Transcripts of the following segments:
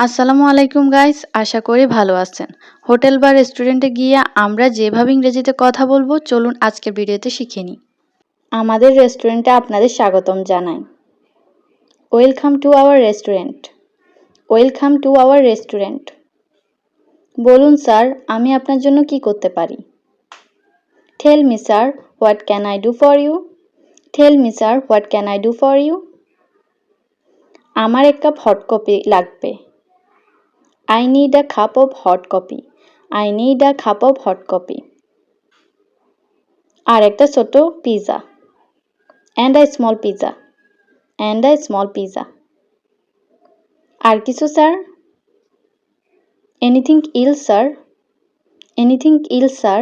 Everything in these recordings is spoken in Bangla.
আসসালামু আলাইকুম গাইস আশা করি ভালো আছেন। হোটেল বা রেস্টুরেন্টে গিয়ে আমরা যেভাবে ইংরেজিতে কথা বলব, চলুন আজকের ভিডিওতে শিখে নিই। আমাদের রেস্টুরেন্টে আপনাদের স্বাগতম জানাই। Welcome to our restaurant welcome to our restaurant বলুন স্যার আমি আপনার জন্য কি করতে পারি? Tell me sir what can I do for you tell me sir what can I do for you আমার এক কাপ হট কফি লাগবে। I need a cup of hot coffee. I need a cup of hot coffee. আর একটা ছোট pizza and a small pizza and a small pizza আর কিছু sir anything else sir anything else sir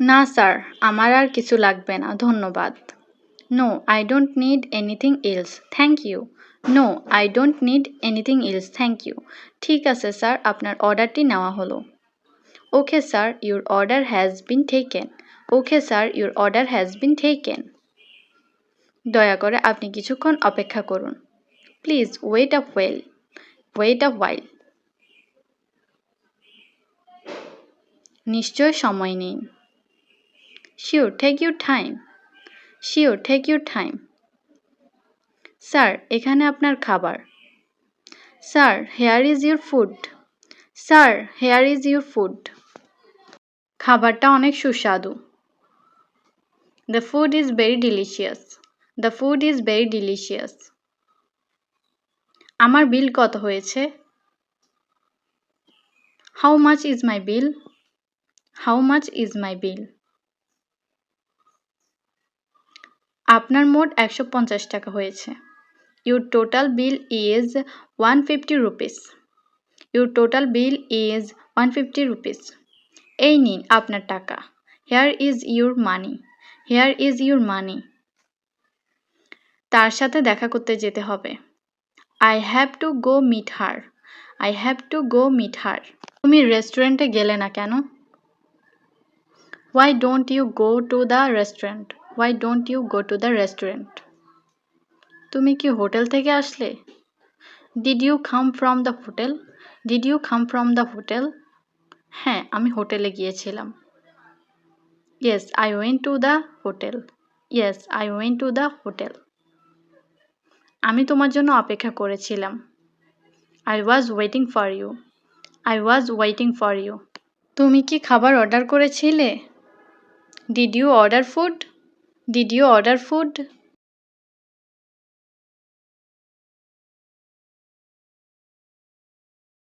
না স্যার আমার আর কিছু লাগবে না। ধন্যবাদ। No I don't need anything else thank you no I don't need anything else thank you ঠিক আছে, স্যার, আপনার অর্ডারটি নেওয়া হলো। Okay, sir your order has been taken okay, sir your order has been taken দয়া করে আপনি কিছুক্ষণ অপেক্ষা করুন। Please wait a while wait a while নিশ্চয় সময় নিন sure take your time sure take your time sir এখানে আপনার খাবার। Sir here is your food sir here is your food খাবারটা অনেক সুস্বাদু। The food is very delicious the food is very delicious আমার বিল কত হয়েছে? How much is my bill how much is my bill আপনার মোট একশো পঞ্চাশ টাকা হয়েছে। Your total bill is one fifty rupees your total bill is one fifty rupees এই নিন আপনার টাকা। Here is your money here is your money তার সাথে দেখা করতে যেতে হবে। I have to go meet her I have to go meet her তুমি রেস্টুরেন্টে গেলে না কেন? Why don't you go to the restaurant why don't you go to the restaurant তুমি কি হোটেল থেকে আসলে? Did you come from the hotel did you come from the hotel হ্যাঁ আমি হোটেলে গিয়েছিলাম। Yes I went to the hotel yes I went to the hotel আমি তোমার জন্য অপেক্ষা করেছিলাম। I was waiting for you I was waiting for you তুমি কি খাবার অর্ডার করেছিলে? Did you order food did you order food